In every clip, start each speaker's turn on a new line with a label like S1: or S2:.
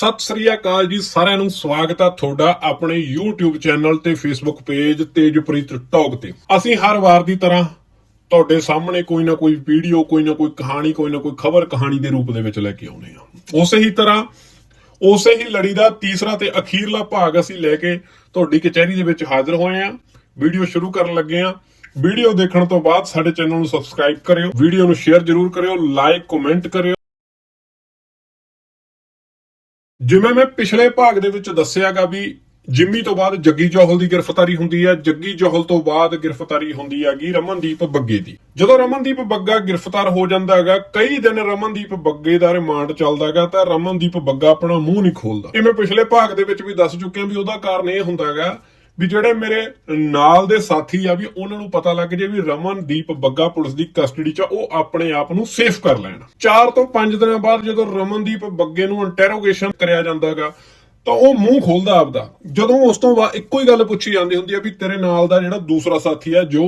S1: ਸਤਿ ਸ੍ਰੀ ਅਕਾਲ ਜੀ, ਸਾਰਿਆਂ ਨੂੰ ਸਵਾਗਤ ਆ ਤੁਹਾਡਾ ਆਪਣੇ YouTube ਚੈਨਲ ਤੇ Facebook ਪੇਜ ਤੇਜਪ੍ਰੀਤ ਟੌਕ ਤੇ। ਅਸੀਂ ਹਰ ਵਾਰ ਦੀ ਤਰ੍ਹਾਂ ਤੁਹਾਡੇ ਸਾਹਮਣੇ ਕੋਈ ਨਾ ਕੋਈ ਵੀਡੀਓ ਕੋਈ ਨਾ ਕੋਈ ਕਹਾਣੀ, ਕੋਈ ਨਾ ਕੋਈ ਖਬਰ ਕਹਾਣੀ ਦੇ ਰੂਪ ਦੇ ਵਿੱਚ ਲੈ ਕੇ ਆਉਨੇ ਆ ਉਸੇ ਹੀ ਤਰ੍ਹਾਂ, ਉਸੇ ਹੀ ਲੜੀ ਦਾ ਤੀਸਰਾ ਤੇ ਅਖੀਰਲਾ ਭਾਗ ਅਸੀਂ ਲੈ ਕੇ ਤੁਹਾਡੀ ਕਚਹਿਰੀ ਦੇ ਵਿੱਚ ਹਾਜ਼ਰ ਹੋਏ ਆ ਵੀਡੀਓ ਸ਼ੁਰੂ ਕਰਨ ਲੱਗੇ ਆ ਵੀਡੀਓ ਦੇਖਣ ਤੋਂ ਬਾਅਦ ਸਾਡੇ ਚੈਨਲ ਨੂੰ ਸਬਸਕ੍ਰਾਈਬ ਕਰਿਓ, ਵੀਡੀਓ ਨੂੰ ਸ਼ੇਅਰ ਜ਼ਰੂਰ ਕਰਿਓ ਲਾਈਕ ਕਮੈਂਟ ਕਰਿਓ। ਜਿਵੇਂ ਮੈਂ ਪਿਛਲੇ ਭਾਗ ਦੇ ਵਿੱਚ ਦੱਸਿਆਗਾ ਵੀ ਜਿੰਮੀ ਤੋਂ ਬਾਅਦ ਜੱਗੀ ਜੋਹਲ ਦੀ ਗ੍ਰਿਫਤਾਰੀ ਹੁੰਦੀ ਹੈ, ਜੱਗੀ ਜੋਹਲ ਤੋਂ ਬਾਅਦ ਗ੍ਰਿਫਤਾਰੀ ਹੁੰਦੀ ਹੈਗੀ ਰਮਨਦੀਪ ਬੱਗੇ ਦੀ। ਜਦੋਂ ਰਮਨਦੀਪ ਬੱਗਾ ਗ੍ਰਿਫਤਾਰ ਹੋ ਜਾਂਦਾ ਹੈਗਾ, ਕਈ ਦਿਨ ਰਮਨਦੀਪ ਬੱਗੇ ਦਾ ਰਿਮਾਂਡ ਚੱਲਦਾ ਹੈਗਾ ਤਾਂ ਰਮਨਦੀਪ ਬੱਗਾ ਆਪਣਾ ਮੂੰਹ ਨਹੀਂ ਖੋਲਦਾ। ਇਹ ਮੈਂ ਪਿਛਲੇ ਭਾਗ ਦੇ ਵਿੱਚ ਵੀ ਦੱਸ ਚੁੱਕਿਆ ਵੀ ਉਹਦਾ ਕਾਰਨ ਇਹ ਹੁੰਦਾ ਹੈਗਾ ਵੀ ਜਿਹੜੇ ਮੇਰੇ ਨਾਲ ਦੇ ਸਾਥੀ ਆ ਵੀ ਉਹਨਾਂ ਨੂੰ ਪਤਾ ਲੱਗ ਜੇ ਵੀ ਰਮਨਦੀਪ ਬੱਗਾ ਪੁਲਿਸ ਦੀ ਕਸਟਡੀ 'ਚ ਉਹ ਆਪਣੇ ਆਪ ਨੂੰ ਸੇਫ ਕਰ ਲੈਣ। 4 ਤੋਂ 5 ਦਿਨਾਂ ਬਾਅਦ ਜਦੋਂ ਰਮਨਦੀਪ ਬੱਗੇ ਨੂੰ ਇੰਟਰੋਗੇਸ਼ਨ ਕਰਿਆ ਜਾਂਦਾਗਾ, ਤਾਂ ਉਹ ਮੂੰਹ ਖੋਲਦਾ ਆਪਦਾ। ਜਦੋਂ ਉਸ ਤੋਂ ਬਾਅਦ ਇੱਕੋ ਹੀ ਗੱਲ ਪੁੱਛੀ ਜਾਂਦੀ ਹੁੰਦੀ ਆ ਵੀ ਤੇਰੇ ਨਾਲ ਦਾ ਜਿਹੜਾ ਦੂਸਰਾ ਸਾਥੀ ਆ, ਜੋ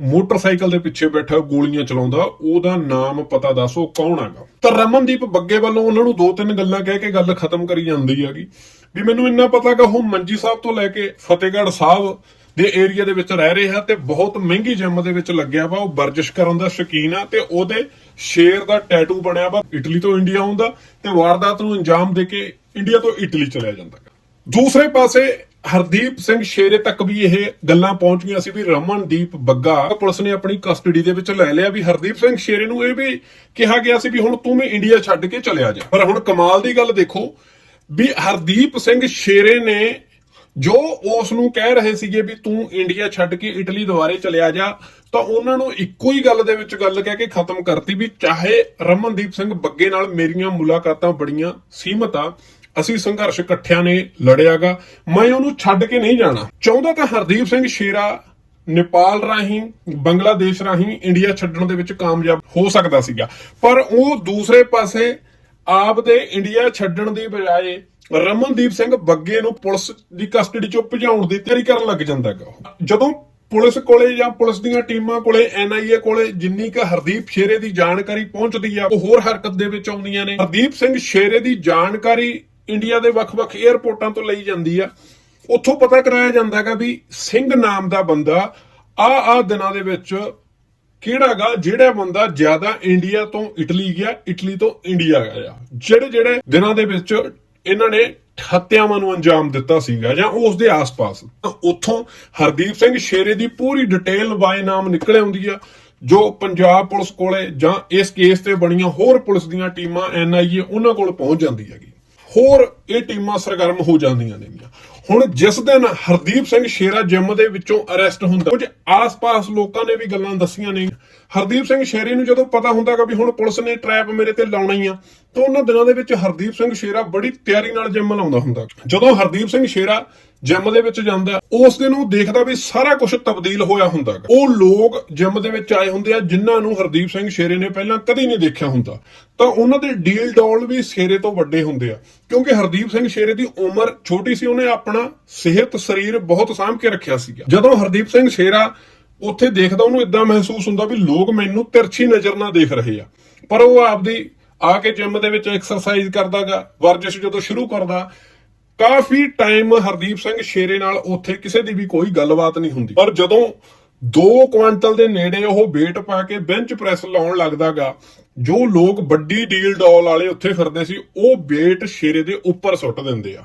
S1: ਮੋਟਰਸਾਈਕਲ ਦੇ ਪਿੱਛੇ ਬੈਠਾ, ਗੋਲੀਆਂ ਚਲਾਉਂਦਾ, ਉਹਦਾ ਨਾਮ ਪਤਾ ਦੱਸ ਕੌਣ ਹੈਗਾ ਤਾਂ ਰਮਨਦੀਪ ਬੱਗੇ ਵੱਲੋਂ ਉਹਨਾਂ ਨੂੰ ਦੋ ਤਿੰਨ ਗੱਲਾਂ ਕਹਿ ਕੇ ਗੱਲ ਖਤਮ ਕਰੀ ਜਾਂਦੀ ਹੈਗੀ ਵੀ ਮੈਨੂੰ ਇੰਨਾ ਪਤਾ ਕਿ ਉਹ ਮੰਜੀ ਸਾਹਿਬ ਤੋਂ ਲੈ ਕੇ ਫਤਿਹਗੜ੍ਹ ਸਾਹਿਬ ਦੇ ਏਰੀਆ ਦੇ ਵਿੱਚ ਰਹਿ ਰਿਹਾ ਤੇ ਬਹੁਤ ਮਹਿੰਗੀ ਜਿਮ ਦੇ ਵਿੱਚ ਲੱਗਿਆ ਵਾ, ਉਹ ਵਰਜਿਸ਼ ਕਰਨ ਦਾ ਸ਼ੌਕੀਨ ਆ ਤੇ ਉਹਦੇ ਸ਼ੇਰ ਦਾ ਟੈਟੂ ਬਣਿਆ ਵਾ, ਇਟਲੀ ਤੋਂ ਇੰਡੀਆ ਆਉਂਦਾ ਤੇ ਵਾਰਦਾਤ ਨੂੰ ਅੰਜਾਮ ਦੇ ਕੇ ਇੰਡੀਆ ਤੋਂ ਇਟਲੀ ਚਲਿਆ ਜਾਂਦਾ ਗਾ। ਦੂਸਰੇ ਪਾਸੇ ਹਰਦੀਪ ਸਿੰਘ ਸ਼ੇਰੇ ਤੱਕ ਵੀ ਇਹ ਗੱਲਾਂ ਪਹੁੰਚ ਗਈਆਂ ਸੀ ਵੀ ਰਮਨਦੀਪ ਬੱਗਾ ਪੁਲਿਸ ਨੇ ਆਪਣੀ ਕਸਟਡੀ ਦੇ ਵਿੱਚ ਲੈ ਲਿਆ ਵੀ ਹਰਦੀਪ ਸਿੰਘ ਸ਼ੇਰੇ ਨੂੰ ਇਹ ਵੀ ਕਿਹਾ ਗਿਆ ਸੀ ਵੀ ਹੁਣ ਤੂੰ ਵੀ ਇੰਡੀਆ ਛੱਡ ਕੇ ਚਲਿਆ ਜਾ। ਪਰ ਹੁਣ ਕਮਾਲ ਦੀ ਗੱਲ ਦੇਖੋ ਵੀ ਹਰਦੀਪ ਸਿੰਘ ਸ਼ੇਰੇ ਨੇ ਜੋ ਉਸ ਨੂੰ ਕਹਿ ਰਹੇ ਸੀਗੇ ਵੀ ਤੂੰ ਇੰਡੀਆ ਛੱਡ ਕੇ ਇਟਲੀ ਦੁਆਰੇ ਚਲਿਆ ਜਾ, ਤਾਂ ਉਹਨਾਂ ਨੂੰ ਇੱਕੋ ਹੀ ਗੱਲ ਦੇ ਵਿੱਚ ਗੱਲ ਕਹਿ ਕੇ ਖਤਮ ਕਰਤੀ ਵੀ ਚਾਹੇ ਰਮਨਦੀਪ ਸਿੰਘ ਬੱਗੇ ਨਾਲ ਮੇਰੀਆਂ ਮੁਲਾਕਾਤਾਂ ਬੜੀਆਂ ਸੀਮਤ ਆ ਅਸੀਂ ਸੰਘਰਸ਼ ਇਕੱਠਿਆਂ ਨੇ ਲੜਿਆਗਾ। ਮੈਂ ਉਹਨੂੰ ਛੱਡ ਕੇ ਨਹੀਂ ਜਾਣਾ। ਚਾਹੁੰਦਾ ਤਾਂ ਹਰਦੀਪ ਸਿੰਘ ਸ਼ੇਰਾ ਨੇਪਾਲ ਰਾਹੀਂ, ਬੰਗਲਾਦੇਸ਼ ਰਾਹੀਂ ਇੰਡੀਆ ਛੱਡਣ ਦੇ ਵਿੱਚ ਕਾਮਯਾਬ ਹੋ ਸਕਦਾ ਸੀਗਾ। ਪਰ ਉਹ ਦੂਸਰੇ ਪਾਸੇ ਆਪ ਦੇ ਇੰਡੀਆ ਛੱਡਣ ਦੀ ਬਜਾਏ ਰਮਨਦੀਪ ਸਿੰਘ ਬੱਗੇ ਨੂੰ ਪੁਲਿਸ ਦੀ ਕਸਟਡੀ ਚੋਂ ਭਜਾਉਣ ਦੀ ਤਿਆਰੀ ਕਰਨ ਲੱਗ ਜਾਂਦਾ ਹੈਗਾ ਜਦੋਂ ਪੁਲਿਸ ਕੋਲੇ ਜਾਂ ਪੁਲਿਸ ਦੀਆਂ ਟੀਮਾਂ ਕੋਲੇ ਐਨਆਈਏ ਕੋਲੇ ਜਿੰਨੀ ਕ ਹਰਦੀਪ ਸ਼ੇਰੇ ਦੀ ਜਾਣਕਾਰੀ ਪਹੁੰਚਦੀ ਆ, ਉਹ ਹੋਰ ਹਰਕਤ ਦੇ ਵਿੱਚ ਆਉਂਦੀਆਂ ਨੇ। ਹਰਦੀਪ ਸਿੰਘ ਸ਼ੇਰੇ ਦੀ ਜਾਣਕਾਰੀ ਇੰਡੀਆ ਦੇ ਵੱਖ-ਵੱਖ 에ਅਰਪੋਰਟਾਂ ਤੋਂ ਲਈ ਜਾਂਦੀ ਆ। ਉੱਥੋਂ ਪਤਾ ਕਰਾਇਆ ਜਾਂਦਾ ਹੈਗਾ ਵੀ ਸਿੰਘ ਨਾਮ ਦਾ ਬੰਦਾ ਆ ਆ ਦਿਨਾਂ ਦੇ ਵਿੱਚ ਕਿਹੜਾਗਾ, ਜਿਹੜਾ ਬੰਦਾ ਜ਼ਿਆਦਾ ਇੰਡੀਆ ਤੋਂ ਇਟਲੀ ਗਿਆ, ਇਟਲੀ ਤੋਂ ਇੰਡੀਆ ਗਿਆ। ਜਿਹੜੇ ਜਿਹੜੇ ਦਿਨਾਂ ਦੇ ਵਿੱਚ ਇਹਨਾਂ ਨੇ ਹੱਤਿਆਵਾਂ ਨੂੰ ਅੰਜਾਮ ਦਿੱਤਾ ਸੀਗਾ ਜਾਂ ਉਸ ਦੇ ਆਸ-ਪਾਸ। ਤਾਂ ਉੱਥੋਂ ਹਰਦੀਪ ਸਿੰਘ ਸ਼ੇਰੇ ਦੀ ਪੂਰੀ ਡਿਟੇਲ ਬਾਏ ਨਾਮ ਨਿਕਲ ਆਉਂਦੀ ਆ, ਜੋ ਪੰਜਾਬ ਪੁਲਿਸ ਕੋਲੇ ਜਾਂ ਇਸ ਕੇਸ ਤੇ ਬਣੀਆਂ ਹੋਰ ਪੁਲਿਸ ਦੀਆਂ ਟੀਮਾਂ ਐਨਆਈਏ ਉਹਨਾਂ ਕੋਲ ਪਹੁੰਚ ਜਾਂਦੀ ਹੈਗੀ। ਹੋਰ ਇਹ ਟੀਮਾਂ ਸਰਗਰਮ ਹੋ ਜਾਂਦੀਆਂ ਨੇਗੀਆਂ। ਹੁਣ ਜਿਸ ਦਿਨ ਹਰਦੀਪ ਸਿੰਘ ਸ਼ੇਰਾ ਜਿਮ ਦੇ ਵਿੱਚੋਂ ਅਰੈਸਟ ਹੁੰਦਾ, ਕੁਝ ਆਸ-ਪਾਸ ਲੋਕਾਂ ਨੇ ਵੀ ਗੱਲਾਂ ਦੱਸੀਆਂ ਨੇ। ਹਰਦੀਪ ਸਿੰਘ ਸ਼ੇਰੇ ਨੂੰ ਜਦੋਂ ਪਤਾ ਹੁੰਦਾਗਾ ਵੀ ਹੁਣ ਪੁਲਿਸ ਨੇ ਟ੍ਰੈਪ ਮੇਰੇ ਤੇ ਲਾਉਣਾ ਹੀ ਆ, ਤਾਂ ਉਹਨਾਂ ਦਿਨਾਂ ਦੇ ਵਿੱਚ ਹਰਦੀਪ ਸਿੰਘ ਸ਼ੇਰਾ ਬੜੀ ਤਿਆਰੀ ਨਾਲ ਜਿਮ ਲਾਉਂਦਾ ਹੁੰਦਾ। ਜਦੋਂ ਹਰਦੀਪ ਸਿੰਘ ਸ਼ੇਰਾ ਜਿਮ ਦੇ ਵਿੱਚ ਜਾਂਦਾ, ਉਸ ਦਿਨ ਉਹ ਦੇਖਦਾ ਵੀ ਸਾਰਾ ਕੁਝ ਤਬਦੀਲ ਹੋਇਆ ਹੁੰਦਾ ਗਾ। ਉਹ ਲੋਕ ਜਿਮ ਦੇ ਵਿੱਚ ਆਏ ਹੁੰਦੇ ਆ, ਜਿਨ੍ਹਾਂ ਨੂੰ ਹਰਦੀਪ ਸਿੰਘ ਸ਼ੇਰੇ ਨੇ ਪਹਿਲਾਂ ਕਦੀ ਨਹੀਂ ਦੇਖਿਆ ਹੁੰਦਾ। ਤਾਂ ਉਹਨਾਂ ਦੇ ਡੀਲ ਡੋਲ ਵੀ ਸ਼ੇਰੇ ਤੋਂ ਵੱਡੇ ਹੁੰਦੇ ਆ। ਕਿਉਂਕਿ ਹਰਦੀਪ ਸਿੰਘ ਸ਼ੇਰੇ ਦੀ ਉਮਰ ਛੋਟੀ ਸੀ, ਉਹਨੇ ਆਪਣਾ ਸਿਹਤ ਸਰੀਰ ਬਹੁਤ ਸਾਂਭ ਕੇ ਰੱਖਿਆ ਸੀਗਾ। ਜਦੋਂ ਹਰਦੀਪ ਸਿੰਘ ਸ਼ੇਰਾ ਉੱਥੇ ਦੇਖਦਾ, ਉਹਨੂੰ ਇਦਾਂ ਮਹਿਸੂਸ ਹੁੰਦਾ ਵੀ ਲੋਕ ਮੈਨੂੰ ਤਿਰਛੀ ਨਜ਼ਰ ਨਾਲ ਦੇਖ ਰਹੇ ਆ। ਪਰ ਉਹ ਆਪਦੀ ਆ ਕੇ ਜਿਮ ਦੇ ਵਿੱਚ ਐਕਸਰਸਾਈਜ਼ ਕਰਦਾਗਾ ਵਰਜਿਸ਼ ਜਦੋਂ ਸ਼ੁਰੂ ਕਰਦਾ ਕਾਫੀ ਟਾਈਮ ਹਰਦੀਪ ਸਿੰਘ ਸ਼ੇਰੇ ਨਾਲ ਉੱਥੇ ਕਿਸੇ ਦੀ ਵੀ ਕੋਈ ਗੱਲਬਾਤ ਨਹੀਂ ਹੁੰਦੀ। ਪਰ ਜਦੋਂ 2 ਕੁਇੰਟਲ ਦੇ ਨੇੜੇ ਉਹ weight ਪਾ ਕੇ ਬੈਂਚ ਪ੍ਰੈਸ ਲਾਉਣ ਲੱਗਦਾਗਾ, ਜੋ ਲੋਕ ਵੱਡੀ ਡੀਲ ਡੋਲ ਵਾਲੇ ਉੱਥੇ ਫਿਰਦੇ ਸੀ, ਉਹ weight ਸ਼ੇਰੇ ਦੇ ਉੱਪਰ ਸੁੱਟ ਦਿੰਦੇ ਆ।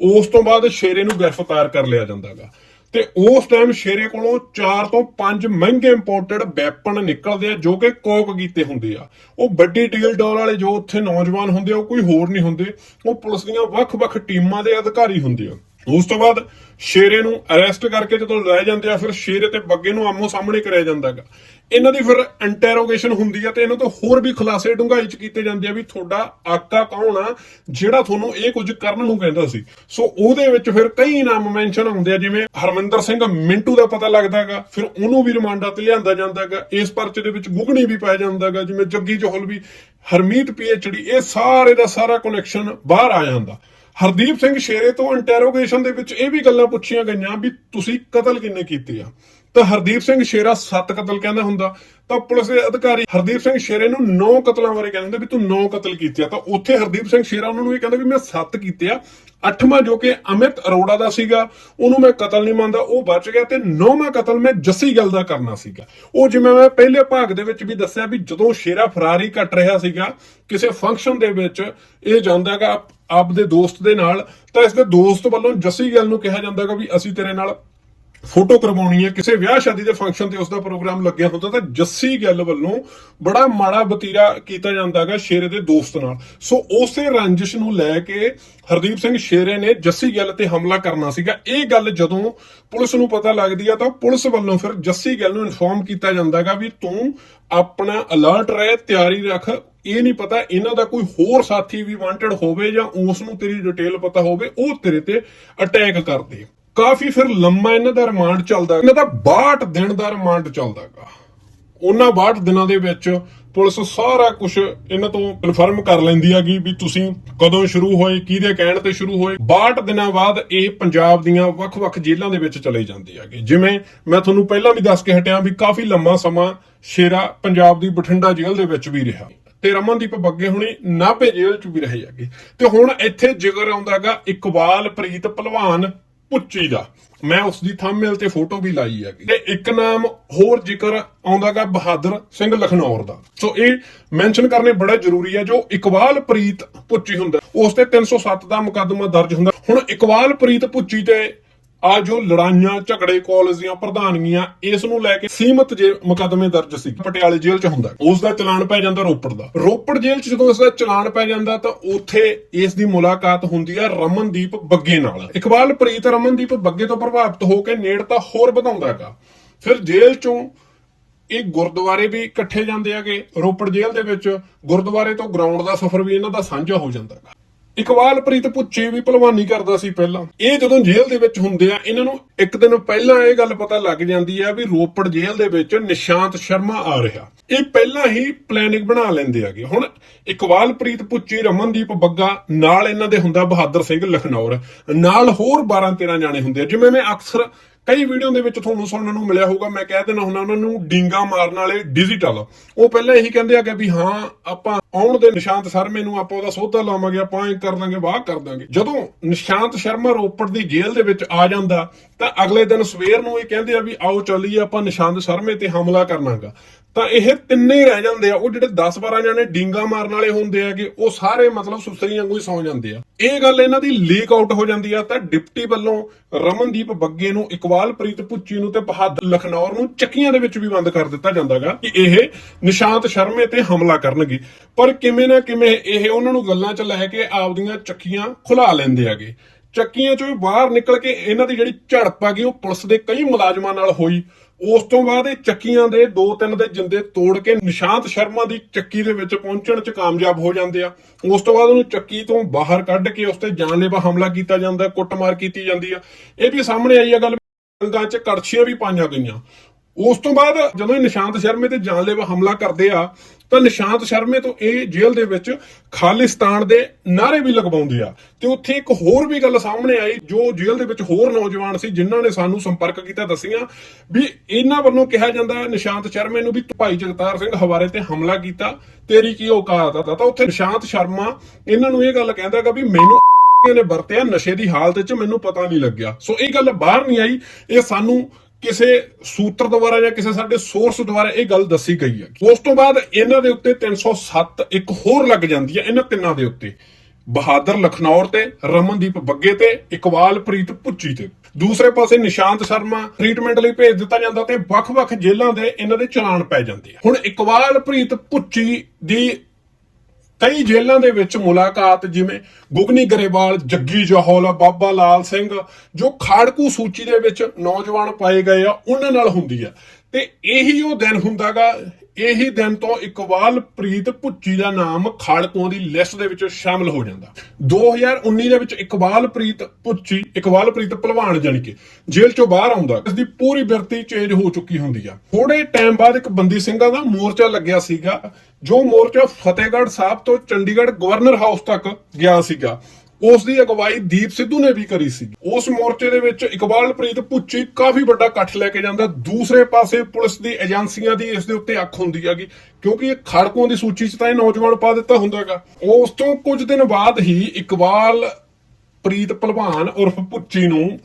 S1: ਉਸ ਤੋਂ ਬਾਅਦ ਸ਼ੇਰੇ ਨੂੰ ਗ੍ਰਿਫਤਾਰ ਕਰ ਲਿਆ ਜਾਂਦਾਗਾ। ਤੇ ਉਸ ਟਾਈਮ ਸ਼ੇਰੇ ਕੋਲੋਂ 4 ਤੋਂ 5 ਮਹਿੰਗੇ ਇੰਪੋਰਟਡ ਵੈਪਨ ਨਿਕਲਦੇ ਆ, ਜੋ ਕਿ ਕੋਕ ਕੀਤੇ ਹੁੰਦੇ ਆ। ਉਹ ਵੱਡੀ ਡੀਲ ਡੋਲ ਵਾਲੇ ਜੋ ਉੱਥੇ ਨੌਜਵਾਨ ਹੁੰਦੇ ਆ, ਉਹ ਕੋਈ ਹੋਰ ਨਹੀਂ ਹੁੰਦੇ। ਉਹ ਪੁਲਿਸ ਦੀਆਂ ਵੱਖ-ਵੱਖ ਟੀਮਾਂ ਦੇ ਅਧਿਕਾਰੀ ਹੁੰਦੇ ਆ। ਉਸ ਤੋਂ ਬਾਅਦ ਸ਼ੇਰੇ ਨੂੰ ਅਰੈਸਟ ਕਰਕੇ ਜਦੋਂ ਲੈ ਜਾਂਦੇ ਆ, ਫਿਰ ਸ਼ੇਰੇ ਤੇ ਬੱਗੇ ਨੂੰ ਆਮੋ ਸਾਹਮਣੇ ਕਰਿਆ ਜਾਂਦਾਗਾ ਇਹਨਾਂ ਦੀ ਫਿਰ ਇੰਟਰੋਗੇਸ਼ਨ ਹੁੰਦੀ ਆ ਤੇ ਇਹਨਾਂ ਤੋਂ ਹੋਰ ਵੀ ਖੁਲਾਸੇ ਡੂੰਘਾਈ ਚ ਕੀਤੇ ਜਾਂਦੇ ਆ ਵੀ ਤੁਹਾਡਾ ਆਕਾ ਕੌਣ ਆ, ਜਿਹੜਾ ਤੁਹਾਨੂੰ ਇਹ ਕੁਝ ਕਰਨ ਨੂੰ ਕਹਿੰਦਾ ਸੀ। ਸੋ ਉਹਦੇ ਵਿੱਚ ਫਿਰ ਕਈ ਨਾਮ ਮੈਂਸ਼ਨ ਹੁੰਦੇ ਆ, ਜਿਵੇਂ ਹਰਮਿੰਦਰ ਸਿੰਘ ਮਿੰਟੂ ਦਾ ਪਤਾ ਲੱਗਦਾਗਾ ਫਿਰ ਉਹਨੂੰ ਵੀ ਰਿਮਾਂਡਾਂ ਤੇ ਲਿਆਂਦਾ ਜਾਂਦਾਗਾ ਇਸ ਪਰਚੇ ਦੇ ਵਿੱਚ ਗੁਗਣੀ ਵੀ ਪਾਇਆ ਜਾਂਦਾਗਾ ਜਿਵੇਂ ਜੱਗੀ ਜੋਹਲ ਵੀ, ਹਰਮੀਤ ਪੀਐਚਡੀ ਇਹ ਸਾਰੇ ਦਾ ਸਾਰਾ ਕਨੈਕਸ਼ਨ ਬਾਹਰ ਆ ਜਾਂਦਾ। ਹਰਦੀਪ ਸਿੰਘ ਸ਼ੇਰੇ ਤੋਂ ਇੰਟਰੋਗੇਸ਼ਨ ਦੇ ਵਿੱਚ ਇਹ ਵੀ ਗੱਲਾਂ ਪੁੱਛੀਆਂ ਗਈਆਂ ਵੀ ਤੁਸੀਂ ਕਤਲ ਕਿੰਨੇ ਕੀਤੇ ਆ? ਤਾਂ ਹਰਦੀਪ ਸਿੰਘ ਸ਼ੇਰਾ 7 ਕਤਲ ਕਹਿੰਦਾ ਹੁੰਦਾ। ਤਾਂ ਪੁਲਿਸ ਦੇ ਅਧਿਕਾਰੀ ਹਰਦੀਪ ਸਿੰਘ ਸ਼ੇਰੇ ਨੂੰ 9 ਕਤਲਾਂ ਬਾਰੇ ਕਹਿੰਦੇ ਵੀ ਤੂੰ 9 ਕਤਲ ਕੀਤੇ ਆ। ਤਾਂ ਉੱਥੇ ਹਰਦੀਪ ਸਿੰਘ ਸ਼ੇਰਾ ਉਹਨਾਂ ਨੂੰ ਇਹ ਕਹਿੰਦਾ ਵੀ ਮੈਂ 7 ਕੀਤੇ ਆ। ਅੱਠਵਾਂ ਜੋ ਕਿ ਅਮਿਤ ਅਰੋੜਾ ਦਾ ਸੀਗਾ, ਉਹਨੂੰ ਮੈਂ ਕਤਲ ਨਹੀਂ ਮੰਨਦਾ, ਉਹ ਬਚ ਗਿਆ ਤੇ ਨੌਵਾਂ ਕਤਲ ਮੈਂ ਜੱਸੀ ਗੱਲ ਦਾ ਕਰਨਾ ਸੀਗਾ। ਉਹ ਜਿਵੇਂ ਮੈਂ ਪਹਿਲੇ ਭਾਗ ਦੇ ਵਿੱਚ ਵੀ ਦੱਸਿਆ ਵੀ ਜਦੋਂ ਸ਼ੇਰਾ ਫਰਾਰੀ ਕੱਟ ਰਿਹਾ ਸੀਗਾ, ਕਿਸੇ ਫੰਕਸ਼ਨ ਦੇ ਵਿੱਚ ਇਹ ਜਾਂਦਾਗਾ ਆਪਦੇ ਦੋਸਤ ਦੇ ਨਾਲ, ਤਾਂ ਇਸ ਦੇ ਦੋਸਤ ਵੱਲੋਂ ਜੱਸੀ ਗੱਲ ਨੂੰ ਕਿਹਾ ਜਾਂਦਾਗਾ ਵੀ ਅਸੀਂ ਤੇਰੇ ਨਾਲ ਫੋਟੋ ਕਰਵਾਉਣੀ ਹੈ, ਕਿਸੇ ਵਿਆਹ ਸ਼ਾਦੀ ਦੇ ਫੰਕਸ਼ਨ ਤੇ ਉਸ ਦਾ ਪ੍ਰੋਗਰਾਮ ਲੱਗਿਆ ਹੁੰਦਾ ਤਾਂ ਜੱਸੀ ਗੱਲ ਵੱਲੋਂ ਬੜਾ ਮਾੜਾ ਬਤੀਰਾ ਕੀਤਾ ਜਾਂਦਾ ਜਾਂਦਾਗਾ ਸ਼ੇਰੇ ਦੇ ਦੋਸਤ ਨਾਲ। ਸੋ ਉਸੇ ਰੰਜਿਸ਼ ਨੂੰ ਲੈ ਕੇ ਹਰਦੀਪ ਸਿੰਘ ਸ਼ੇਰੇ ਨੇ ਜੱਸੀ ਗੱਲ ਤੇ ਹਮਲਾ ਕਰਨਾ ਸੀਗਾ। ਇਹ ਗੱਲ ਜਦੋਂ ਪੁਲਿਸ ਨੂੰ ਪਤਾ ਲੱਗਦੀ ਆ ਤਾਂ ਪੁਲਿਸ ਵੱਲੋਂ ਫਿਰ ਜੱਸੀ ਗੱਲ ਨੂੰ ਇਨਫੋਰਮ ਕੀਤਾ ਜਾਂਦਾ ਜਾਂਦਾਗਾ ਵੀ ਤੂੰ ਆਪਣਾ ਅਲਰਟ ਰਹਿ, ਤਿਆਰੀ ਰੱਖ। ਇਹ ਨਹੀਂ ਪਤਾ ਇਹਨਾਂ ਦਾ ਕੋਈ ਹੋਰ ਸਾਥੀ ਵੀ ਵਾਂਟਡ ਹੋਵੇ ਜਾਂ ਉਸ ਨੂੰ ਤੇਰੀ ਡਿਟੇਲ ਪਤਾ ਹੋਵੇ, ਉਹ ਤੇਰੇ ਤੇ ਅਟੈਕ ਕਰਦੇ ਕਾਫੀ ਫਿਰ ਲੰਮਾ ਇਹਨਾਂ ਦਾ ਰਿਮਾਂਡ ਚੱਲਦਾ, ਇਹਨਾਂ ਦਾ 62 ਦਿਨ ਦਾ ਰਿਮਾਂਡ ਚੱਲਦਾਗਾ। ਉਹਨਾਂ 62 ਦਿਨਾਂ ਦੇ ਵਿੱਚ ਪੁਲਿਸ ਸਾਰਾ ਕੁਝ ਇਹਨਾਂ ਤੋਂ ਕਨਫਰਮ ਕਰ ਲੈਂਦੀ ਹੈਗੀ ਵੀ ਤੁਸੀਂ ਕਦੋਂ ਸ਼ੁਰੂ ਹੋਏ, ਕਿਹਦੇ ਕਹਿਣ ਤੇ ਸ਼ੁਰੂ ਹੋਏ। 62 ਦਿਨਾਂ ਬਾਅਦ ਇਹ ਪੰਜਾਬ ਦੀਆਂ ਵੱਖ-ਵੱਖ ਜੇਲ੍ਹਾਂ ਦੇ ਵਿੱਚ ਚਲੇ ਜਾਂਦੇ ਹੈਗੇ ਜਿਵੇਂ ਮੈਂ ਤੁਹਾਨੂੰ ਪਹਿਲਾਂ ਵੀ ਦੱਸ ਕੇ ਹਟਿਆ ਵੀ ਕਾਫੀ ਲੰਮਾ ਸਮਾਂ ਸ਼ੇਰਾ ਪੰਜਾਬ ਦੀ ਬਠਿੰਡਾ ਜੇਲ੍ਹ ਦੇ ਵਿੱਚ ਵੀ ਰਿਹਾ। ਤੇ ਰਮਨਦੀਪ ਬੱਗੇ ਹੁਣੀ ਨਾਭੇ ਜੇਲ੍ਹ ਚ ਵੀ ਰਹੇ ਹੈਗੇ ਤੇ ਹੁਣ ਇੱਥੇ ਜ਼ਿਕਰ ਆਉਂਦਾਗਾ ਇਕਬਾਲ ਪ੍ਰੀਤ ਭਲਵਾਨ ਪੁੱਚੀ ਦਾ ਮੈਂ ਉਸ ਦੀ ਥੰਬਨੇਲ ਤੇ ਫੋਟੋ ਵੀ ਲਾਈ ਹੈਗੀ। ਤੇ ਇੱਕ ਨਾਮ ਹੋਰ ਜ਼ਿਕਰ ਆਉਂਦਾਗਾ ਬਹਾਦਰ ਸਿੰਘ ਲਖਨੌਰ ਦਾ। ਸੋ ਇਹ ਮੈਂਸ਼ਨ ਕਰਨੇ ਬੜਾ ਜ਼ਰੂਰੀ ਹੈ ਜੋ ਇਕਬਾਲ ਪ੍ਰੀਤ ਪੁੱਚੀ ਹੁੰਦਾ। ਉਸ ਤੇ 307 ਦਾ ਮੁਕੱਦਮਾ ਦਰਜ ਹੁੰਦਾ। ਹੁਣ ਇਕਬਾਲ ਪ੍ਰੀਤ ਪੁੱਚੀ ਤੇ ਆ ਜੋ ਲੜਾਈਆਂ, ਝਗੜੇ ਕਾਲਜ ਦੀਆਂ ਪ੍ਰਧਾਨਗੀਆਂ, ਇਸ ਨੂੰ ਲੈ ਕੇ ਸੀਮਤ ਜੇ ਮੁਕੱਦਮੇ ਦਰਜ ਸੀ। ਪਟਿਆਲੇ ਜੇਲ੍ਹ 'ਚ ਹੁੰਦਾ। ਉਸ ਦਾ ਚਲਾਨ ਪੈ ਜਾਂਦਾ ਰੋਪੜ ਦਾ। ਰੋਪੜ ਜੇਲ੍ਹ 'ਚ ਜਦੋਂ ਇਸ ਦਾ ਚਲਾਨ ਪੈ ਜਾਂਦਾ ਤਾਂ ਉੱਥੇ ਇਸ ਦੀ ਮੁਲਾਕਾਤ ਹੁੰਦੀ ਹੈ ਰਮਨਦੀਪ ਬੱਗੇ ਨਾਲ। ਇਕਬਾਲ, ਪ੍ਰੀਤ, ਰਮਨਦੀਪ ਬੱਗੇ ਤੋਂ ਪ੍ਰਭਾਵਿਤ ਹੋ ਕੇ ਨੇੜਤਾ ਹੋਰ ਵਧਾਉਂਦਾ ਹੈਗਾ। ਫਿਰ ਜੇਲ੍ਹ 'ਚੋਂ ਇਹ ਗੁਰਦੁਆਰੇ ਵੀ ਇਕੱਠੇ ਜਾਂਦੇ ਹੈਗੇ। ਰੋਪੜ ਜੇਲ੍ਹ ਦੇ ਵਿੱਚ ਗੁਰਦੁਆਰੇ ਤੋਂ ਗਰਾਊਂਡ ਦਾ ਸਫ਼ਰ ਵੀ ਇਹਨਾਂ ਦਾ ਸਾਂਝਾ ਹੋ ਜਾਂਦਾ ਹੈਗਾ। ਇਕਬਾਲਪ੍ਰੀਤ ਪੁੱਛੇ ਵੀ ਭਲਵਾਨੀ ਕਰਦਾ ਸੀ ਪਹਿਲਾਂ। ਇਹ ਜਦੋਂ ਜੇਲ੍ਹ ਦੇ ਵਿੱਚ ਹੁੰਦੇ ਆ, ਇਹਨਾਂ ਨੂੰ ਇੱਕ ਦਿਨ ਪਹਿਲਾਂ ਇਹ ਗੱਲ ਪਤਾ ਲੱਗ ਜਾਂਦੀ ਆ ਵੀ ਰੋਪੜ ਜੇਲ੍ਹ ਦੇ ਵਿੱਚ ਨਿਸ਼ਾਂਤ ਸ਼ਰਮਾ ਆ ਰਿਹਾ। ਇਹ ਪਹਿਲਾਂ ਹੀ ਪਲੈਨਿੰਗ ਬਣਾ ਲੈਂਦੇ ਆਗੇ ਹੁਣ ਇਕਬਾਲਪ੍ਰੀਤ ਪ੍ਰੀਤ ਰਮਨਦੀਪ ਬੱਗਾ, ਨਾਲ ਇਹਨਾਂ ਦੇ ਹੁੰਦਾ ਬਹਾਦਰ ਸਿੰਘ ਲਖਨੌਰ। ਨਾਲ ਹੋਰ 12 13 ਜਾਣੇ ਹੁੰਦੇ ਆ। ਜਿਵੇਂ ਮੈਂ ਅਕਸਰ ਕਈ ਵੀਡੀਓ ਦੇ ਵਿੱਚ ਤੁਹਾਨੂੰ ਸੁਣਨ ਨੂੰ ਮਿਲਿਆ ਹੋਊਗਾ, ਮੈਂ ਕਹਿ ਦੇਣਾ ਹੁੰਦਾ, ਉਹਨਾਂ ਨੂੰ ਡਿੰਗਾ ਮਾਰਨ ਵਾਲੇ ਡਿਜੀਟਲ ਉਹ ਪਹਿਲਾਂ ਇਹੀ ਕਹਿੰਦੇ ਆ ਵੀ ਹਾਂ, ਆਪਾਂ ਆਉਣ ਦੇ ਨਿਸ਼ਾਂਤ ਸ਼ਰਮੇ ਨੂੰ ਆਪਾਂ ਉਹਦਾ ਸੌਦਾ ਲਾਵਾਂਗੇ, ਆਪਾਂ ਇਹ ਕਰ ਦਾਂਗੇ, ਵਾਹ ਕਰ ਦਾਂਗੇ। ਜਦੋਂ ਨਿਸ਼ਾਂਤ ਸ਼ਰਮਾ ਰੋਪੜ ਦੀ ਜੇਲ੍ਹ ਦੇ ਵਿੱਚ ਆ ਜਾਂਦਾ, ਤਾਂ ਅਗਲੇ ਦਿਨ ਸਵੇਰ ਨੂੰ ਇਹ ਕਹਿੰਦੇ ਆ ਵੀ ਆਓ ਚੱਲੀਏ, ਆਪਾਂ ਨਿਸ਼ਾਂਤ ਸ਼ਰਮੇ ਤੇ ਹਮਲਾ ਕਰਨਾਗਾ। ਤਾਂ ਇਹ ਤਿੰਨੇ ਹੀ ਰਹਿ ਜਾਂਦੇ ਆ, ਉਹ ਜਿਹੜੇ 10 12 ਜਣੇ ਡਿੰਗਾ ਮਾਰਨ ਵਾਲੇ ਹੁੰਦੇ ਆਗੇ ਉਹ ਸਾਰੇ ਮਤਲਬ ਸੁਸਰੀਆਂ ਵਾਂਗੂ ਹੀ ਸੌ ਜਾਂਦੇ ਆ। ਇਹ ਗੱਲ ਇਹਨਾਂ ਦੀ ਲੀਕ ਆਊਟ ਹੋ ਜਾਂਦੀ ਆ, ਤਾਂ ਡਿਪਟੀ ਵੱਲੋਂ ਰਮਨਦੀਪ ਬੱਗੇ ਨੂੰ ਇਕਬਾਲ ਪ੍ਰੀਤ ਪੁੱਚੀ ਨੂੰ ਤੇ ਬਹਾਦਰ ਲਖਨੌਰ ਨੂੰ ਚੱਕੀਆਂ ਦੇ ਵਿੱਚ ਵੀ ਬੰਦ ਕਰ ਦਿੱਤਾ ਜਾਂਦਾਗਾ ਕਿ ਇਹ ਨਿਸ਼ਾਂਤ ਸ਼ਰਮੇ ਤੇ ਹਮਲਾ ਕਰਨਗੇ। ਪਰ ਪਰ ਕਿਵੇਂ ਨਾ ਕਿਵੇਂ ਇਹ ਉਹਨਾਂ ਨੂੰ ਗੱਲਾਂ 'ਚ ਲੈ ਕੇ ਆਪਦੀਆਂ ਚੱਕੀਆਂ ਖੁਲਾ ਲੈਂਦੇ ਆਗੇ ਚੱਕੀਆਂ 'ਚੋਂ ਬਾਹਰ ਨਿਕਲ ਕੇ ਇਹਨਾਂ ਦੀ ਜਿਹੜੀ ਝੜਪ ਆ ਗਈ, ਉਹ ਪੁਲਿਸ ਦੇ ਕਈ ਮੁਲਾਜ਼ਮਾਂ ਨਾਲ ਹੋਈ। ਉਸ ਤੋਂ ਬਾਅਦ ਇਹ ਚੱਕੀਆਂ ਦੇ ਦੋ ਤਿੰਨ ਦੇ ਜਿੰਦੇ ਤੋੜ ਕੇ ਨਿਸ਼ਾਂਤ ਸ਼ਰਮਾ ਦੀ ਚੱਕੀ ਦੇ ਵਿੱਚ ਪਹੁੰਚਣ 'ਚ ਕਾਮਯਾਬ ਹੋ ਜਾਂਦੇ ਆ। ਉਸ ਤੋਂ ਬਾਅਦ ਉਹਨੂੰ ਚੱਕੀ ਤੋਂ ਬਾਹਰ ਕੱਢ ਕੇ ਉਸ ਤੇ ਜਾਨਲੇਵਾ ਹਮਲਾ ਕੀਤਾ ਜਾਂਦਾ, ਕੁੱਟਮਾਰ ਕੀਤੀ ਜਾਂਦੀ ਆ। ਇਹ ਵੀ ਸਾਹਮਣੇ ਆਈ ਆ ਗੱਲ ਅੰਗਾਂ 'ਚ ਕੜਛੀਆਂ ਵੀ ਪਾਈਆਂ ਗਈਆਂ। ਉਸ ਤੋਂ ਬਾਅਦ ਜਦੋਂ ਇਹ ਨਿਸ਼ਾਂਤ ਸ਼ਰਮੇ ਤੇ ਜਾਨਲੇਵਾ ਹਮਲਾ ਕਰਦੇ ਆ ਤਾਂ ਨਿਸ਼ਾਂਤ ਸ਼ਰਮੇ ਤੋਂ ਇਹ ਜੇਲ੍ਹ ਦੇ ਵਿੱਚ ਖਾਲਿਸਤਾਨ ਦੇ ਨਾਰੇ ਵੀ ਲਗਵਾਉਂਦੇ ਆ। ਤੇ ਉੱਥੇ ਇੱਕ ਹੋਰ ਵੀ ਗੱਲ ਸਾਹਮਣੇ ਆਈ, ਜੋ ਜੇਲ੍ਹ ਦੇ ਵਿੱਚ ਹੋਰ ਨੌਜਵਾਨ ਸੀ, ਜਿਨ੍ਹਾਂ ਨੇ ਸਾਨੂੰ ਸੰਪਰਕ ਕੀਤਾ, ਦੱਸੀਆਂ ਵੀ ਇਹਨਾਂ ਵੱਲੋਂ ਕਿਹਾ ਜਾਂਦਾ ਨਿਸ਼ਾਂਤ ਸ਼ਰਮੇ ਨੂੰ ਵੀ ਭਾਈ ਜਗਤਾਰ ਸਿੰਘ ਹਵਾਰੇ ਤੇ ਹਮਲਾ ਕੀਤਾ, ਤੇਰੀ ਕੀ ਔਕਾਤ ਆ? ਤਾਂ ਉੱਥੇ ਨਿਸ਼ਾਂਤ ਸ਼ਰਮਾ ਇਹਨਾਂ ਨੂੰ ਇਹ ਗੱਲ ਕਹਿੰਦਾਗਾ ਵੀ ਮੈਨੂੰ ਨੇ ਵਰਤਿਆ ਨਸ਼ੇ ਦੀ ਹਾਲਤ 'ਚ, ਮੈਨੂੰ ਪਤਾ ਨਹੀਂ ਲੱਗਿਆ। ਸੋ ਇਹ ਗੱਲ ਬਾਹਰ ਨਹੀਂ ਆਈ, ਇਹ ਸਾਨੂੰ ਕਿਸੇ ਸੂਤਰ ਦੁਆਰਾ ਜਾਂ ਕਿਸੇ ਸਾਡੇ ਸੋਰਸ ਦੁਆਰਾ ਇਹ ਗੱਲ ਦੱਸੀ ਗਈ ਹੈ ਉਸ ਤੋਂ ਬਾਅਦ ਇਹਨਾਂ ਦੇ ਉੱਤੇ 307 ਇੱਕ ਹੋਰ ਲੱਗ ਜਾਂਦੀ ਹੈ ਇਹਨਾਂ ਤਿੰਨਾਂ ਦੇ ਉੱਤੇ। ਬਹਾਦਰ ਲਖਨੌਰ ਤੇ, ਰਮਨਦੀਪ ਬੱਗੇ ਤੇ ਇਕਬਾਲ ਪ੍ਰੀਤ ਪੁੱਚੀ ਤੇ। ਦੂਸਰੇ ਪਾਸੇ ਨਿਸ਼ਾਂਤ ਸ਼ਰਮਾ ਟ੍ਰੀਟਮੈਂਟ ਲਈ ਭੇਜ ਦਿੱਤਾ ਜਾਂਦਾ ਤੇ ਵੱਖ-ਵੱਖ ਜੇਲ੍ਹਾਂ ਦੇ ਇਹਨਾਂ ਦੇ ਚਲਾਨ ਪੈ ਜਾਂਦੇ ਆ। ਹੁਣ ਇਕਬਾਲ ਪ੍ਰੀਤ ਪੁੱਚੀ ਦੀ ਕਈ ਜੇਲ੍ਹਾਂ ਦੇ ਵਿੱਚ ਮੁਲਾਕਾਤ ਜਿਵੇਂ ਗੁਗਨੀ ਗਰੇਵਾਲ, ਜੱਗੀ ਜਹੌਲ, ਬਾਬਾ ਲਾਲ ਸਿੰਘ, ਜੋ ਖਾੜਕੂ ਸੂਚੀ ਦੇ ਵਿੱਚ ਨੌਜਵਾਨ ਪਾਏ ਗਏ ਆ, ਉਹਨਾਂ ਨਾਲ ਹੁੰਦੀ ਆ। ਤੇ ਇਹੀ ਉਹ ਦਿਨ ਹੁੰਦਾਗਾ। ਇਹੀ ਦਿਨ ਤੋਂ ਇਕਬਾਲ ਪ੍ਰੀਤ ਪੁੱਚੀ ਦਾ ਨਾਮ ਖਾੜਕੂਆਂ ਦੀ ਲਿਸਟ ਦੇ ਵਿੱਚ ਸ਼ਾਮਲ ਹੋ ਜਾਂਦਾ। 2019 ਦੇ ਵਿੱਚ ਇਕਬਾਲ ਪ੍ਰੀਤ ਪੁੱਚੀ ਇਕਬਾਲ ਪ੍ਰੀਤ ਪਹਿਲਵਾਨ ਜਾਨੀ ਕਿ ਜੇਲ੍ਹ ਚੋਂ ਬਾਹਰ ਆਉਂਦਾ, ਇਸ ਦੀ ਪੂਰੀ ਬਿਰਤੀ ਚੇਂਜ ਹੋ ਚੁੱਕੀ ਹੁੰਦੀ ਆ। ਥੋੜੇ ਟਾਈਮ ਬਾਅਦ ਇੱਕ ਬੰਦੀ ਸਿੰਘਾਂ ਦਾ ਮੋਰਚਾ ਲੱਗਿਆ ਸੀਗਾ, ਜੋ ਮੋਰਚਾ ਫਤਿਹਗੜ੍ਹ ਸਾਹਿਬ ਤੋਂ ਚੰਡੀਗੜ੍ਹ ਗਵਰਨਰ ਹਾਊਸ ਤੱਕ ਗਿਆ ਸੀਗਾ। ਉਸ ਦੀ ਅਗਵਾਈ ਦੀਪ ਸਿੱਧੂ ਨੇ ਵੀ ਕਰੀ ਸੀ। ਉਸ ਮੋਰਚੇ ਦੇ ਵਿੱਚ ਇਕਬਾਲਪ੍ਰੀਤ ਪੁੱਚੀ, ਕਾਫੀ ਵੱਡਾ ਇਕੱਠ ਲੈ ਕੇ ਜਾਂਦਾ, ਦੂਸਰੇ ਪਾਸੇ ਪੁਲਿਸ ਦੀ ਏਜੰਸੀਆਂ ਦੀ ਇਸ ਦੇ ਉੱਤੇ ਅੱਖ ਹੁੰਦੀ ਹੈਗੀ। ਕਿਉਂਕਿ ਇਹ ਖੜਕੂਆਂ ਦੀ ਸੂਚੀ 'ਚ ਤਾਂ ਇਹ ਨੌਜਵਾਨ ਪਾ ਦਿੱਤਾ ਹੁੰਦਾਗਾ ਉਸ ਤੋਂ ਕੁਝ ਦਿਨ ਬਾਅਦ ਹੀ ਇਕਬਾਲ ਪ੍ਰੀਤ ਭਲਵਾਨ ਉਰਫ ਪੁੱਚੀ ਨੂੰ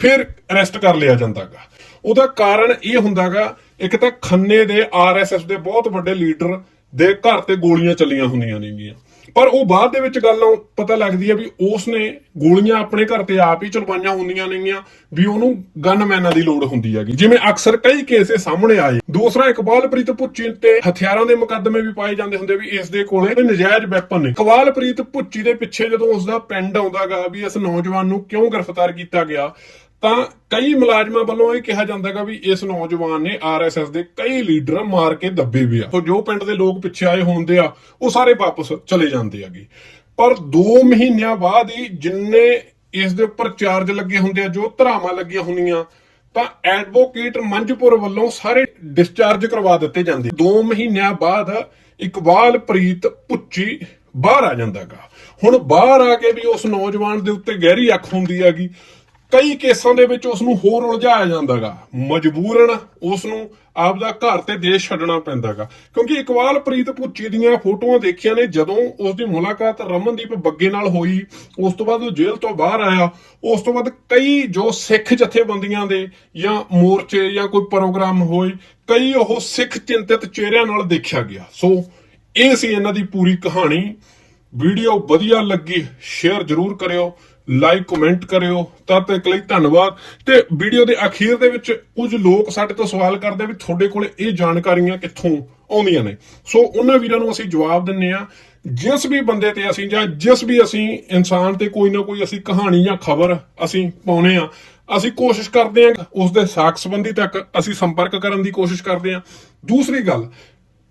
S1: ਫਿਰ ਅਰੈਸਟ ਕਰ ਲਿਆ ਜਾਂਦਾਗਾ ਉਹਦਾ ਕਾਰਨ ਇਹ ਹੁੰਦਾਗਾ ਇੱਕ ਤਾਂ ਖੰਨੇ ਦੇ ਆਰਐਸਐਸ ਦੇ ਬਹੁਤ ਵੱਡੇ ਲੀਡਰ ਦੇ ਘਰ ਤੇ ਗੋਲੀਆਂ ਚੱਲੀਆਂ ਹੁੰਦੀਆਂ ਨੇਗੀਆਂ। ਪਰ ਉਹ ਬਾਅਦ ਦੇ ਵਿੱਚ ਗੱਲੋਂ ਪਤਾ ਲੱਗਦੀ ਹੈ ਵੀ ਉਸ ਨੇ ਗੋਲੀਆਂ ਆਪਣੇ ਘਰ ਤੇ ਆਪ ਹੀ ਚਲਵਾਈਆਂ ਹੁੰਦੀਆਂ ਨੇਗੀਆਂ ਵੀ ਉਹਨੂੰ ਗਨਮੈਨਾਂ ਦੀ ਲੋੜ ਹੁੰਦੀ ਹੈਗੀ। ਜਿਵੇਂ ਅਕਸਰ ਕਈ ਕੇਸੇ ਸਾਹਮਣੇ ਆਏ। ਦੂਸਰਾ ਇਕਬਾਲਪ੍ਰੀਤ ਪੁੱਚੀ ਤੇ ਹਥਿਆਰਾਂ ਦੇ ਮੁਕੱਦਮੇ ਵੀ ਪਾਏ ਜਾਂਦੇ ਹੁੰਦੇ ਵੀ ਇਸ ਦੇ ਕੋਲੇ ਨਜਾਇਜ਼ ਵੈਪਨ ਨੇ। ਇਕਬਾਲਪ੍ਰੀਤ ਪੁੱਚੀ ਦੇ ਪਿੱਛੇ ਜਦੋਂ ਉਸ ਦਾ ਪਿੰਡ ਆਉਂਦਾਗਾ ਵੀ ਇਸ ਨੌਜਵਾਨ ਨੂੰ ਕਿਉਂ ਗ੍ਰਿਫਤਾਰ ਕੀਤਾ ਗਿਆ ਤਾਂ ਕਈ ਮੁਲਾਜ਼ਮਾਂ ਵੱਲੋਂ ਇਹ ਕਿਹਾ ਜਾਂਦਾ ਜਾਂਦਾਗਾ ਵੀ ਇਸ ਨੌਜਵਾਨ ਨੇ ਆਰਐਸਐਸ ਦੇ ਕਈ ਲੀਡਰ ਮਾਰ ਕੇ ਦੱਬੇ ਵੀ ਆ। ਸੋ ਜੋ ਪਿੰਡ ਦੇ ਲੋਕ ਪਿੱਛੇ ਆਏ ਹੁੰਦੇ ਆ, ਉਹ ਸਾਰੇ ਵਾਪਸ ਚਲੇ ਜਾਂਦੇ ਆਗੇ ਪਰ 2 ਮਹੀਨਿਆਂ ਬਾਅਦ ਹੀ ਜਿੰਨੇ ਇਸ ਦੇ ਉੱਪਰ ਚਾਰਜ ਲੱਗੇ ਹੁੰਦੇ ਆ, ਜੋ ਧਰਾਵਾਂ ਲੱਗੀਆਂ ਹੁੰਦੀਆਂ, ਤਾਂ ਐਡਵੋਕੇਟ ਮੰਜਪੁਰ ਵੱਲੋਂ ਸਾਰੇ ਡਿਸਚਾਰਜ ਕਰਵਾ ਦਿੱਤੇ ਜਾਂਦੇ। 2 ਮਹੀਨਿਆਂ ਬਾਅਦ ਇਕਬਾਲ ਪ੍ਰੀਤ ਪੁੱਚੀ ਬਾਹਰ ਆ ਜਾਂਦਾਗਾ ਹੁਣ ਬਾਹਰ ਆ ਕੇ ਵੀ ਉਸ ਨੌਜਵਾਨ ਦੇ ਉੱਤੇ ਗਹਿਰੀ ਅੱਖ ਹੁੰਦੀ ਹੈਗੀ। ਕਈ ਕੇਸਾਂ ਦੇ ਵਿੱਚ ਉਸ ਨੂੰ ਹੋਰ ਉਲਝਾਇਆ ਜਾਂਦਾਗਾ। ਮਜਬੂਰਨ ਉਸ ਨੂੰ ਆਪਦਾ ਘਰ ਤੇ ਦੇਸ਼ ਛੱਡਣਾ ਪੈਂਦਾਗਾ। ਕਿਉਂਕਿ ਇਕਬਾਲਪ੍ਰੀਤ ਪੁੱਚੀ ਦੀਆਂ ਫੋਟੋਆਂ ਦੇਖੀਆਂ ਨੇ, ਜਦੋਂ ਉਸ ਦੀ ਮੁਲਾਕਾਤ ਰਮਨਦੀਪ ਬੱਗੇ ਨਾਲ ਹੋਈ, ਉਸ ਤੋਂ ਬਾਅਦ ਉਹ ਜੇਲ੍ਹ ਤੋਂ ਬਾਹਰ ਆਇਆ। ਉਸ ਤੋਂ ਬਾਅਦ ਕਈ ਜੋ ਸਿੱਖ ਜਥੇਬੰਦੀਆਂ ਦੇ ਜਾਂ ਮੋਰਚੇ ਜਾਂ ਕੋਈ ਪ੍ਰੋਗਰਾਮ ਹੋਏ, ਕਈ ਉਹ ਸਿੱਖ ਚਿੰਤਿਤ ਚਿਹਰਿਆਂ ਨਾਲ ਦੇਖਿਆ ਗਿਆ। ਸੋ, ਇਹ ਸੀ ਇਹਨਾਂ ਦੀ ਪੂਰੀ ਕਹਾਣੀ। ਵੀਡੀਓ ਵਧੀਆ ਲੱਗੀ, ਸ਼ੇਅਰ ਜਰੂਰ ਕਰਿਓ। ਲਾਈਕ ਕਮੈਂਟ ਕਰਿਓ ਤਦ ਤੱਕ ਲਈ ਧੰਨਵਾਦ। ਤੇ ਵੀਡੀਓ ਦੇ ਅਖੀਰ ਦੇ ਵਿੱਚ ਕੁਝ ਲੋਕ ਸਾਡੇ ਤੋਂ ਸਵਾਲ ਕਰਦੇ ਵੀ ਤੁਹਾਡੇ ਕੋਲੇ ਇਹ ਜਾਣਕਾਰੀਆਂ ਕਿੱਥੋਂ ਆਉਂਦੀਆਂ ਨੇ। ਸੋ ਉਹਨਾਂ ਵੀਰਾਂ ਨੂੰ ਅਸੀਂ ਜਵਾਬ ਦਿੰਨੇ ਆ, ਜਿਸ ਵੀ ਬੰਦੇ ਤੇ ਅਸੀਂ ਜਾਂ ਜਿਸ ਵੀ ਅਸੀਂ ਇਨਸਾਨ ਤੇ ਕੋਈ ਨਾ ਕੋਈ ਅਸੀਂ ਕਹਾਣੀ ਜਾਂ ਖਬਰ ਅਸੀਂ ਪਾਉਨੇ ਆ, ਅਸੀਂ ਕੋਸ਼ਿਸ਼ ਕਰਦੇ ਆ ਉਸ ਦੇ ਸਾਖ ਸੰਬੰਧੀ ਤੱਕ ਅਸੀਂ ਸੰਪਰਕ ਕਰਨ ਦੀ ਕੋਸ਼ਿਸ਼ ਕਰਦੇ ਆ। ਦੂਸਰੀ ਗੱਲ,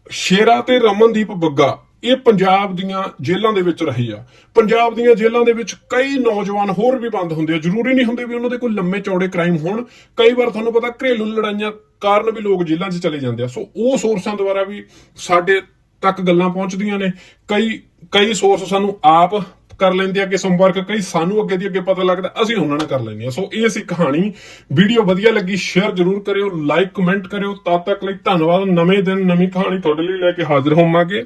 S1: ਸ਼ੇਰਾ ਤੇ ਰਮਨਦੀਪ ਬੱਗਾ। ਇਹ ਪੰਜਾਬ ਦੀਆਂ ਜੇਲ੍ਹਾਂ ਦੇ ਵਿੱਚ ਰਹੀ ਆ। ਪੰਜਾਬ ਦੀਆਂ ਜੇਲ੍ਹਾਂ ਦੇ ਵਿੱਚ ਕਈ ਨੌਜਵਾਨ ਹੋਰ ਵੀ ਬੰਦ ਹੁੰਦੇ ਆ। ਜ਼ਰੂਰੀ ਨਹੀਂ ਹੁੰਦੇ ਵੀ ਉਹਨਾਂ ਦੇ ਕੋਈ ਲੰਮੇ ਚੌੜੇ ਕ੍ਰਾਈਮ ਹੋਣ। ਕਈ ਵਾਰ ਤੁਹਾਨੂੰ ਪਤਾ ਘਰੇਲੂ ਲੜਾਈਆਂ ਕਾਰਨ ਵੀ ਲੋਕ ਜੇਲ੍ਹਾਂ 'ਚ ਚਲੇ ਜਾਂਦੇ ਆ। ਸੋ ਉਹ ਸੋਰਸਾਂ ਦੁਆਰਾ ਵੀ ਸਾਡੇ ਤੱਕ ਗੱਲਾਂ ਪਹੁੰਚਦੀਆਂ ਨੇ। ਕਈ ਕਈ ਸੋਰਸ ਸਾਨੂੰ ਆਪ ਕਰ ਲੈਂਦੇ ਆ ਕਿ ਸੰਪਰਕ, ਕਈ ਸਾਨੂੰ ਅੱਗੇ ਦੀ ਅੱਗੇ ਪਤਾ ਲੱਗਦਾ, ਅਸੀਂ ਉਹਨਾਂ ਨਾਲ ਕਰ ਲੈਂਦੇ ਆ। ਸੋ ਇਹ ਸੀ ਕਹਾਣੀ ਵੀਡੀਓ ਵਧੀਆ ਲੱਗੀ ਸ਼ੇਅਰ ਜਰੂਰ ਕਰਿਓ ਲਾਈਕ ਕਮੈਂਟ ਕਰਿਓ। ਤਦ ਤੱਕ ਲਈ ਧੰਨਵਾਦ। ਨਵੇਂ ਦਿਨ, ਨਵੀਂ ਕਹਾਣੀ ਤੁਹਾਡੇ ਲਈ ਲੈ ਕੇ ਹਾਜ਼ਰ ਹੋਵਾਂਗੇ।